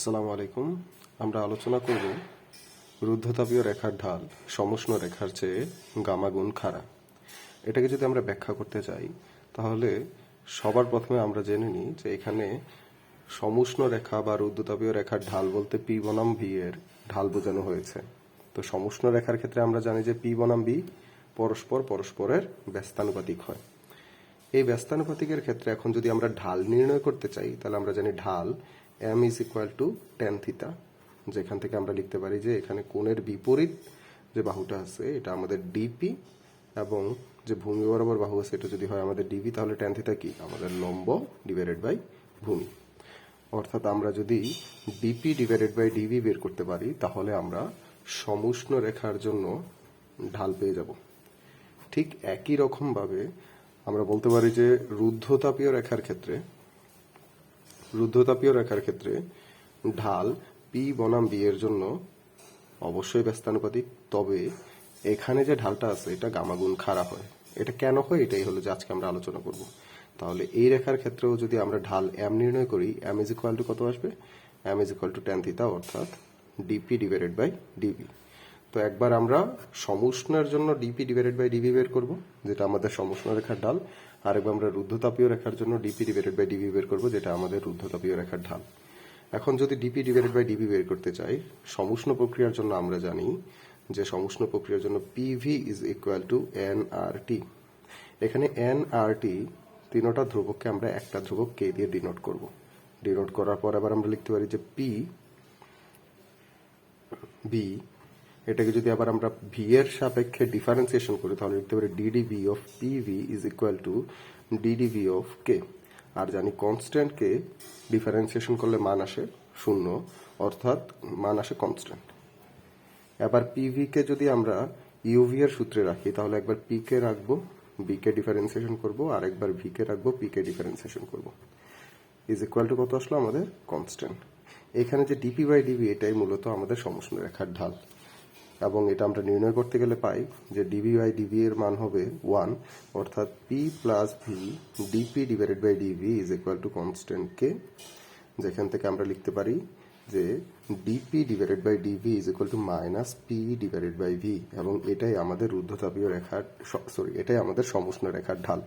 আসসালামু আলাইকুম। আমরা আলোচনা করব রুদ্ধতাপীয় রেখার ঢাল, সমষ্ণ রেখার চেয়ে গামাগুণ খাড়া। এটাকে যদি আমরা ব্যাখ্যা করতে চাই, তাহলে সবার প্রথমে আমরা জেনে নিই যে এখানে সমষ্ণ রেখা বা রুদ্ধতাপীয় রেখার ঢাল বলতে পি বনাম ভি এর ঢাল বোঝানো হয়েছে। তো সমষ্ণ রেখার ক্ষেত্রে আমরা জানি যে পি বনাম বি পরস্পর পরস্পরের ব্যস্তানুপাতিক হয়। এই ব্যস্তানুপাতিকের ক্ষেত্রে এখন যদি আমরা ঢাল নির্ণয় করতে চাই, তাহলে আমরা জানি ঢাল M is equal to tan theta যেখান থেকে আমরা লিখতে পারি যে এখানে কোণের বিপরীত যে বাহুটা আছে, এটা আমাদের ডিপি এবং যে ভূমি বরাবর বাহু আছে, এটা যদি হয় আমাদের ডিবি তাহলে টেন থিতা কি? আমাদের লম্ব ডিভাইডেড বাই ভূমি। অর্থাৎ আমরা যদি ডিপি ডিভাইডেড বাই ডিবি বের করতে পারি, তাহলে আমরা সমুষ্ণ রেখার জন্য ঢাল পেয়ে যাব। ঠিক একই রকমভাবে আমরা বলতে পারি যে রুদ্ধতাপীয় রেখার ক্ষেত্রে রুদ্ধতাপীয় রেখার ক্ষেত্রে ঢাল পি বনাম বি এর জন্য অবশ্যই ব্যস্তানুপাতিক। তবে এখানে যে ঢালটা আছে, এটা গামাগুণ খাড়া হয়। এটা কেন হয়? এটাই হলো যে আজকে আমরা আলোচনা করব। তাহলে এই রেখার ক্ষেত্রেও যদি আমরা ঢাল এম নির্ণয় করি এম ইজ ইকুয়াল টু কত আসবে? M is equal to tan theta অর্থাৎ ডিপি ডিভাইডেড বাই ডিবি তো একবার আমরা সমুষ্ণের জন্য ডিপি ডিভাইডেড বাই ডিবি বের করব, যেটা আমাদের সমুষ্ণ রেখার ঢাল, আর একবার আমরা রুদ্ধতাপীয় রেখার জন্য ডিপি ডিভাইডেড বাই ডিবি বের করব, যেটা আমাদের রুদ্ধতাপীয় রেখার ঢাল। এখন যদি ডিপি ডিভাইডেড বাই ডিবি বের করতে চাই, সমুষ্ণ প্রক্রিয়ার জন্য আমরা জানি যে সমুষ্ণ প্রক্রিয়ার জন্য PV is equal to N R T এখানে এন আর টি তিনোটা ধ্রুবককে আমরা একটা ধ্রুবক কে দিয়ে ডিনোট করব। ডিনোট করার পর আবার আমরা লিখতে পারি যে পি বি এটাকে যদি আবার আমরা ভি এর সাপেক্ষে ডিফারেন্সিয়েশন করি, তাহলে লিখতে পারি DDV of P V is equal to DDV of K আর জানি কনস্ট্যান্ট কে ডিফারেন্সিয়েশন করলে মান আসে শূন্য, অর্থাৎ মান আসে কনস্ট্যান্ট এবার পিভি কে যদি আমরা ইউভি এর সূত্রে রাখি, তাহলে একবার পি কে রাখব বি কে ডিফারেন্সিয়েশন করব, আর একবার ভি কে রাখব পি কে ডিফারেন্সিয়েশন করব। ইজ ইকুয়াল টু কত আসলো আমাদের? কনস্ট্যান্ট এখানে যে ডিপি বাই ডিবি এটাই মূলত আমাদের সমষ্ণ রেখার ঢাল। এবং এটা আমরা নির্ণয় করতে গেলে পাই যে ডিবি বাই ডিবি এর মান হবে ওয়ান অর্থাৎ P plus V DP divided by DV is equal to constant K যেখান থেকে আমরা লিখতে পারি যে DP divided by DV is equal to minus P divided by V এবং এটাই আমাদের রুদ্ধতাপীয় রেখার সরি এটাই আমাদের সমষ্ণ রেখার ঢাল।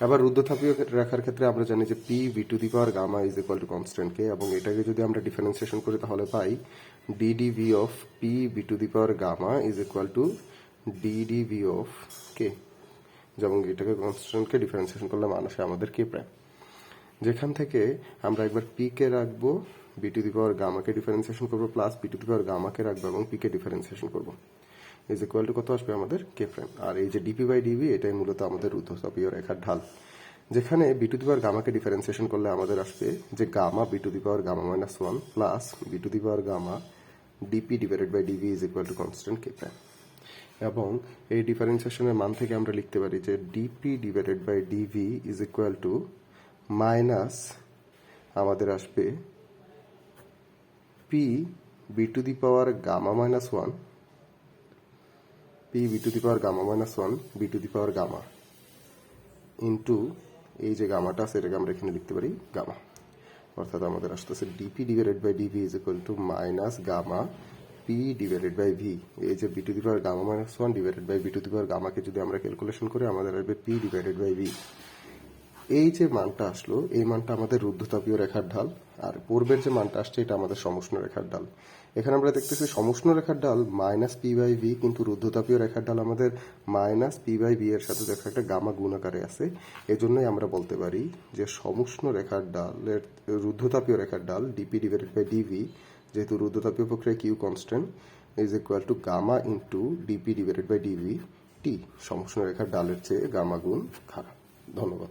এবার রুদ্ধতাপীয় রাখার ক্ষেত্রে আমরা জানি যে P V to the power gamma is equal to constant K এবং এটাকে যদি আমরা ডিফারেন্সিয়েশন করি তাহলে পাই DDV of P V to the power gamma is equal to DDV of K যেমন এটাকে কনস্ট্যান্টকে ডিফারেন্সিয়েশন করলে মান আসে আমাদের কে প্রাইম যেখান থেকে আমরা একবার পি কে রাখব বি টু দি পাওয়ার গামাকে ডিফারেন্সিয়েশন করব plus V to the power গামাকে রাখব এবং পি কে ডিফারেন্সিয়েশন করব। ইজ ইকুয়াল টু কত আসবে আমাদের? কে প্রাইম আর এই যে ডিপি বাই ডিবি এটাই মূলত আমাদের রুদ্ধতাপীয় রেখার ঢাল। যেখানে বি টু দি পাওয়ার গামাকে ডিফারেন্সিয়েশন করলে আমাদের আসবে যে gamma V to the power gamma minus one plus V to the power gamma DP divided by DV is equal to constant K prime এবং এই ডিফারেন্সিয়েশনের মান থেকে আমরা লিখতে পারি যে DP divided by DV is equal to minus আমাদের আসবে P V to the power gamma minus one P V to the power gamma minus one V to the power gamma into এই যে গামাটা আছে এটাকে আমরা এখানে লিখতে পারি গামা অর্থাৎ আমাদের আসতেছে DP divided by DV is equal to minus gamma P divided by V এই যে V to the power gamma minus one divided by V to the power গামাকে যদি আমরা ক্যালকুলেশন করি, আমাদের আসবে পি ডিভাইডেড বাই ভি এই যে মানটা আসলো, এই মানটা আমাদের রুদ্ধতাপীয় রেখার ঢাল, আর পূর্বের যে মানটা আসছে এটা আমাদের সমষ্ণ রেখার ঢাল। এখানে আমরা দেখতেছি সমষ্ণ রেখার ঢাল মাইনাস পি বাই ভি, কিন্তু রুদ্ধতাপীয় রেখার ঢাল আমাদের মাইনাস পি বাই ভি এর সাথে দেখা একটা গামা গুণ আকারে আছে। এজন্যই আমরা বলতে পারি যে সমষ্ণ রেখার ডালের রুদ্ধতাপীয় রেখার ডাল ডিপি ডিভাইডেড বাই ডিভি যেহেতু রুদ্ধতাপীয় প্রক্রিয়া Q constant is equal to gamma into DP divided by DV টি সমষ্ণ রেখার ডালের চেয়ে গামা গুণ খারাপ ধন্যবাদ।